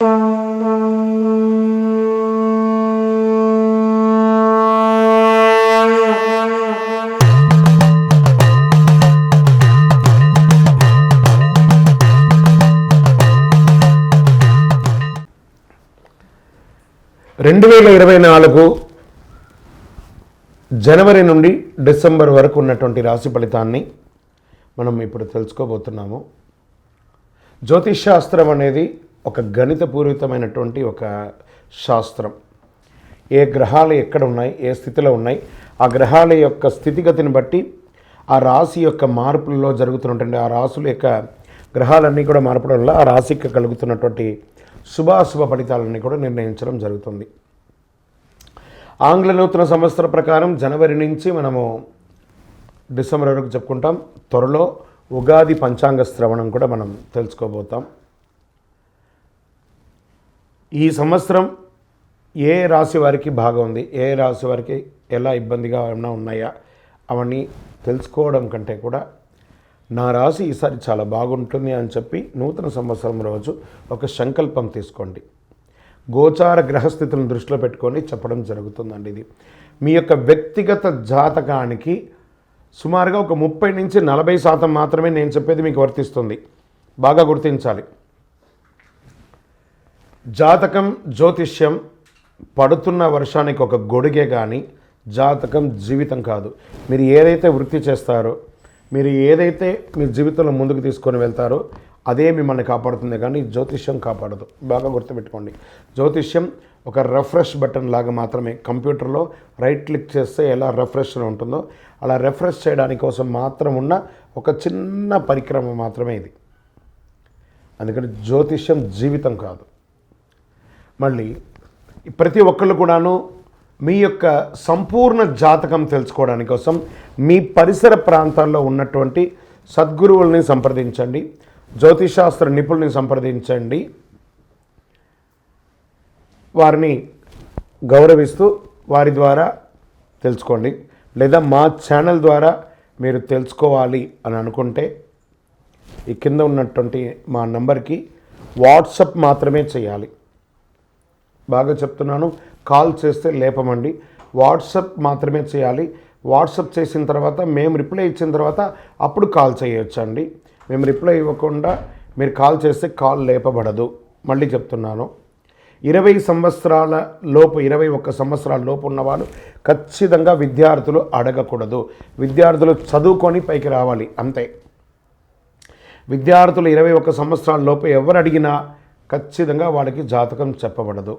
రెండు వేల ఇరవై నాలుగు జనవరి నుండి డిసెంబర్ వరకు ఉన్నటువంటి రాశి ఫలితాన్ని మనం ఇప్పుడు తెలుసుకోబోతున్నాము. జ్యోతిష్ శాస్త్రం అనేది ఒక గణితపూరితమైనటువంటి ఒక శాస్త్రం. ఏ గ్రహాలు ఎక్కడ ఉన్నాయి ఏ స్థితిలో ఉన్నాయి ఆ గ్రహాల యొక్క స్థితిగతిని బట్టి ఆ రాశి యొక్క మార్పులలో జరుగుతున్నటువంటి ఆ రాశుల యొక్క గ్రహాలన్నీ కూడా మార్పడం వల్ల ఆ రాశికి కలుగుతున్నటువంటి శుభాశుభ ఫలితాలన్నీ కూడా నిర్ణయించడం జరుగుతుంది. ఆంగ్ల నూతన సంవత్సర ప్రకారం జనవరి నుంచి మనము డిసెంబర్ వరకు చెప్పుకుంటాం. త్వరలో ఉగాది పంచాంగ శ్రవణం కూడా మనం తెలుసుకోబోతాం. ఈ సంవత్సరం ఏ రాశి వారికి బాగా ఉంది? ఏ రాశి వారికి ఎలా ఇబ్బందిగా ఏమైనా ఉన్నాయా? అవన్నీ తెలుసుకోవడం కంటే కూడా నా రాశి ఈసారి చాలా బాగుంటుంది అని చెప్పి నూతన సంవత్సరం రోజు ఒక సంకల్పం తీసుకోండి. గోచార గ్రహస్థితులను దృష్టిలో పెట్టుకొని చెప్పడం జరుగుతుందండి ఇది. మీ యొక్క వ్యక్తిగత జాతకానికి సుమారుగా ఒక ముప్పై నుంచి నలభై శాతం మాత్రమే నేను చెప్పేది మీకు వర్తిస్తుంది. బాగా గుర్తించాలి. జాతకం జ్యోతిష్యం పడుతున్న వర్షానికి ఒక గొడుగే కానీ జాతకం జీవితం కాదు. మీరు ఏదైతే వృత్తి చేస్తారో మీరు ఏదైతే మీ జీవితంలో ముందుకు తీసుకొని వెళ్తారో అదే మిమ్మల్ని కాపాడుతుంది. కానీ జ్యోతిష్యం కాపాడదు. బాగా గుర్తుపెట్టుకోండి. జ్యోతిష్యం ఒక రెఫ్రెష్ బటన్ లాగా మాత్రమే. కంప్యూటర్లో రైట్ క్లిక్ చేస్తే ఎలా రెఫ్రెష్ ఉంటుందో అలా రిఫ్రెష్ చేయడానికి కోసం మాత్రం ఉన్న ఒక చిన్న పరిక్రమ మాత్రమే ఇది. అందుకని జ్యోతిష్యం జీవితం కాదు. మళ్ళీ ప్రతి ఒక్కళ్ళు కూడాను మీ యొక్క సంపూర్ణ జాతకం తెలుసుకోవడానికి కోసం మీ పరిసర ప్రాంతాల్లో ఉన్నటువంటి సద్గురువుల్ని సంప్రదించండి జ్యోతిషాస్త్ర నిపుణుల్ని సంప్రదించండి. వారిని గౌరవిస్తూ వారి ద్వారా తెలుసుకోండి లేదా మా ఛానల్ ద్వారా మీరు తెలుసుకోవాలి అని అనుకుంటే ఈ కింద ఉన్నటువంటి మా నంబర్కి వాట్సప్ మాత్రమే చేయాలి. బాగా చెప్తున్నాను. కాల్ చేస్తే లేపమండి. వాట్సప్ మాత్రమే చేయాలి. వాట్సప్ చేసిన తర్వాత మేము రిప్లై ఇచ్చిన తర్వాత అప్పుడు కాల్ చేయొచ్చండి. మేము రిప్లై ఇవ్వకుండా మీరు కాల్ చేస్తే కాల్ లేపబడదు. మళ్ళీ చెప్తున్నాను. ఇరవై సంవత్సరాల లోపు ఇరవై ఒక్క సంవత్సరాల లోపు ఉన్నవాళ్ళు ఖచ్చితంగా విద్యార్థులు అడగకూడదు. విద్యార్థులు చదువుకొని పైకి రావాలి అంతే. విద్యార్థులు ఇరవై ఒక్క సంవత్సరాల లోపు ఎవరు అడిగినా ఖచ్చితంగా వాళ్ళకి జాతకం చెప్పబడదు.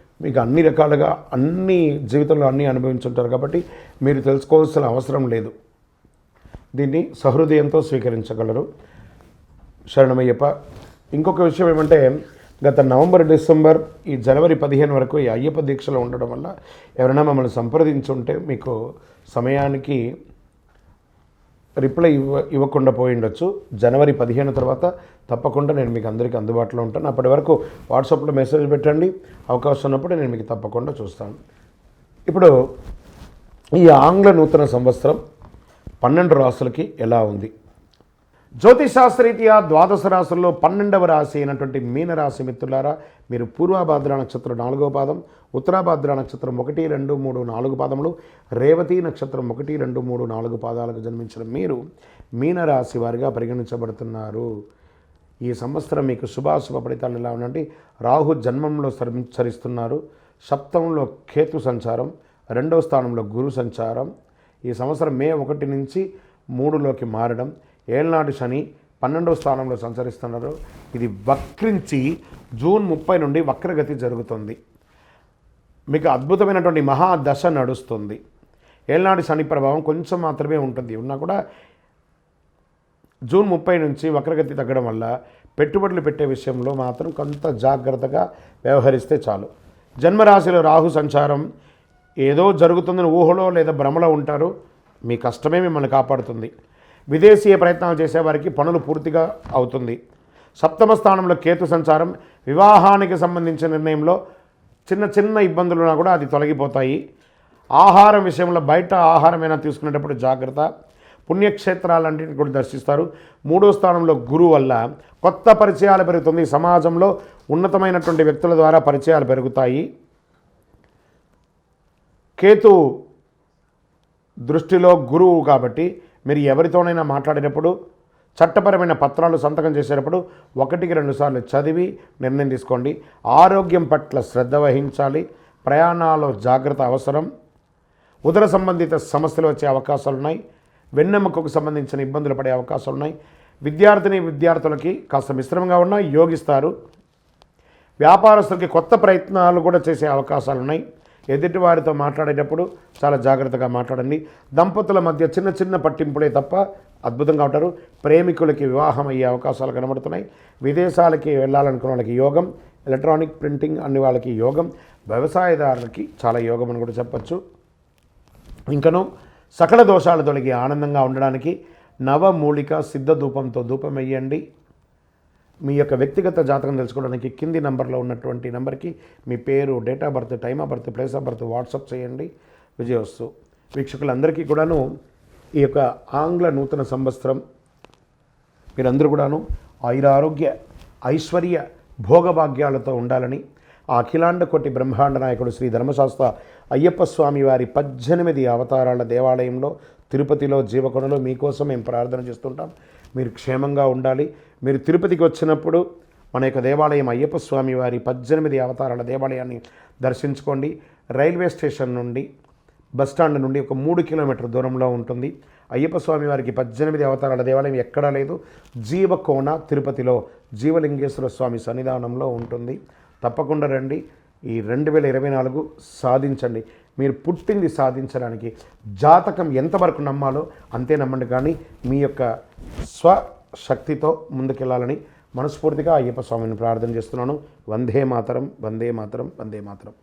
మీకు అన్ని రకాలుగా అన్ని జీవితంలో అన్నీ అనుభవించుంటారు కాబట్టి మీరు తెలుసుకోవాల్సిన అవసరం లేదు. దీన్ని సహృదయంతో స్వీకరించగలరు. శరణమయ్యప్ప ఇంకొక విషయం ఏమంటే గత నవంబర్ డిసెంబర్ ఈ జనవరి పదిహేను వరకు ఈ అయ్యప్ప దీక్షలో ఉండడం వల్ల ఎవరైనా మమ్మల్ని సంప్రదించుంటే మీకు సమయానికి రిప్లై ఇవ్వ ఇవ్వకుండా పోయి ఉండొచ్చు జనవరి పదిహేను తర్వాత తప్పకుండా నేను మీకు అందరికీ అందుబాటులో ఉంటాను. అప్పటి వరకు వాట్సాప్లో మెసేజ్ పెట్టండి. అవకాశం ఉన్నప్పుడు నేను మీకు తప్పకుండా చూస్తాను. ఇప్పుడు ఈ ఆంగ్ల నూతన సంవత్సరం పన్నెండు రాసులకి ఎలా ఉంది? జ్యోతిశాస్త్రరీత్యా ద్వాదశ రాశుల్లో పన్నెండవ రాశి అయినటువంటి మీనరాశి మిత్రులారా మీరు పూర్వభాద్ర నక్షత్రం నాలుగో పాదం ఉత్తరాభాద్ర నక్షత్రం ఒకటి రెండు మూడు నాలుగు పాదములు రేవతి నక్షత్రం ఒకటి రెండు మూడు నాలుగు పాదాలకు జన్మించిన మీరు మీనరాశి వారిగా పరిగణించబడుతున్నారు. ఈ సంవత్సరం మీకు శుభాశుభ ఫలితాలు ఎలా ఉండండి? రాహు జన్మంలో సంచరిస్తున్నారు సప్తంలో కేతు సంచారం రెండవ స్థానంలో గురు సంచారం. ఈ సంవత్సరం మే ఒకటి నుంచి మూడులోకి మారడం ఏళ్ళనాడు శని పన్నెండవ స్థానంలో సంచరిస్తున్నారు. ఇది వక్రించి జూన్ ముప్పై నుండి వక్రగతి జరుగుతుంది. మీకు అద్భుతమైనటువంటి మహాదశ నడుస్తుంది. ఏళ్నాడు శని ప్రభావం కొంచెం మాత్రమే ఉంటుంది. ఉన్నా కూడా జూన్ ముప్పై నుంచి వక్రగతి తగ్గడం వల్ల పెట్టుబడులు పెట్టే విషయంలో మాత్రం కొంత జాగ్రత్తగా వ్యవహరిస్తే చాలు. జన్మరాశిలో రాహు సంచారం ఏదో జరుగుతుందని ఊహలో లేదా భ్రమలో ఉంటారు. మీ కష్టమే మిమ్మల్ని కాపాడుతుంది. విదేశీయ ప్రయత్నాలు చేసేవారికి పనులు పూర్తిగా అవుతుంది. సప్తమ స్థానంలో కేతు సంచారం వివాహానికి సంబంధించిన నిర్ణయంలో చిన్న చిన్న ఇబ్బందులు ఉన్నా కూడా అది తొలగిపోతాయి. ఆహారం విషయంలో బయట ఆహారమైనా తీసుకునేటప్పుడు జాగ్రత్త. పుణ్యక్షేత్రాలన్నింటిని కూడా దర్శిస్తారు. మూడో స్థానంలో గురువు వల్ల కొత్త పరిచయాలు పెరుగుతుంది. సమాజంలో ఉన్నతమైనటువంటి వ్యక్తుల ద్వారా పరిచయాలు పెరుగుతాయి. కేతు దృష్టిలో గురువు కాబట్టి మీరు ఎవరితోనైనా మాట్లాడేటప్పుడు చట్టపరమైన పత్రాలు సంతకం చేసేటప్పుడు ఒకటికి రెండుసార్లు చదివి నిర్ణయం తీసుకోండి. ఆరోగ్యం పట్ల శ్రద్ధ వహించాలి. ప్రయాణాల్లో జాగ్రత్త అవసరం. ఉదర సంబంధిత సమస్యలు వచ్చే అవకాశాలు ఉన్నాయి. వెన్నెముకకు సంబంధించిన ఇబ్బందులు పడే అవకాశాలు ఉన్నాయి. విద్యార్థిని విద్యార్థులకి కాస్త మిశ్రమంగా ఉన్నా యోగిస్తారు. వ్యాపారస్తులకి కొత్త ప్రయత్నాలు కూడా చేసే అవకాశాలు ఉన్నాయి. ఎదుటి వారితో మాట్లాడేటప్పుడు చాలా జాగ్రత్తగా మాట్లాడండి. దంపతుల మధ్య చిన్న చిన్న పట్టింపులే తప్ప అద్భుతంగా ఉంటారు. ప్రేమికులకి వివాహం అయ్యే అవకాశాలు కనబడుతున్నాయి. విదేశాలకి వెళ్ళాలనుకున్న వాళ్ళకి యోగం ఎలక్ట్రానిక్ ప్రింటింగ్ అన్ని వాళ్ళకి యోగం వ్యవసాయదారులకి చాలా యోగం అని కూడా చెప్పచ్చు. ఇంకను సకల దోషాలు తొలగి ఆనందంగా ఉండడానికి నవమూలిక సిద్ధ ధూపంతో ధూపం వేయండి. మీ యొక్క వ్యక్తిగత జాతకం తెలుసుకోవడానికి కింది నంబర్లో ఉన్నటువంటి నెంబర్కి మీ పేరు date of birth time of birth place of birth WhatsApp చేయండి. విజయవస్తు. వీక్షకులందరికీ కూడాను ఈ యొక్క ఆంగ్ల నూతన సంవత్సరం మీరందరూ కూడాను ఆయురారోగ్య ఐశ్వర్య భోగభాగ్యాలతో ఉండాలని ఆ అఖిలాండ కోటి బ్రహ్మాండ నాయకుడు శ్రీ ధర్మశాస్త్ర అయ్యప్ప స్వామి వారి పద్దెనిమిది అవతారాల దేవాలయంలో తిరుపతిలో జీవకొండలో మీకోసం మేము ప్రార్థన చేస్తుంటాం. మీరు క్షేమంగా ఉండాలి. మీరు తిరుపతికి వచ్చినప్పుడు మన యొక్క దేవాలయం అయ్యప్ప స్వామి వారి పద్దెనిమిది అవతారాల దేవాలయాన్ని దర్శించుకోండి. రైల్వే స్టేషన్ నుండి బస్టాండ్ నుండి ఒక మూడు కిలోమీటర్ దూరంలో ఉంటుంది. అయ్యప్ప స్వామి వారికి పద్దెనిమిది అవతారాల దేవాలయం ఎక్కడా లేదు. జీవకోణ తిరుపతిలో జీవలింగేశ్వర స్వామి సన్నిధానంలో ఉంటుంది. తప్పకుండా రండి. ఈ రెండు వేల ఇరవై నాలుగు సాధించండి. మీరు పుట్టింది సాధించడానికి జాతకం ఎంతవరకు నమ్మాలో అంతే నమ్మండి. కానీ మీ యొక్క స్వశక్తితో ముందుకెళ్ళాలని మనస్ఫూర్తిగా అయ్యప్ప స్వామిని ప్రార్థన చేస్తున్నాను. వందే మాతరం వందే మాతరం వందే మాతరం.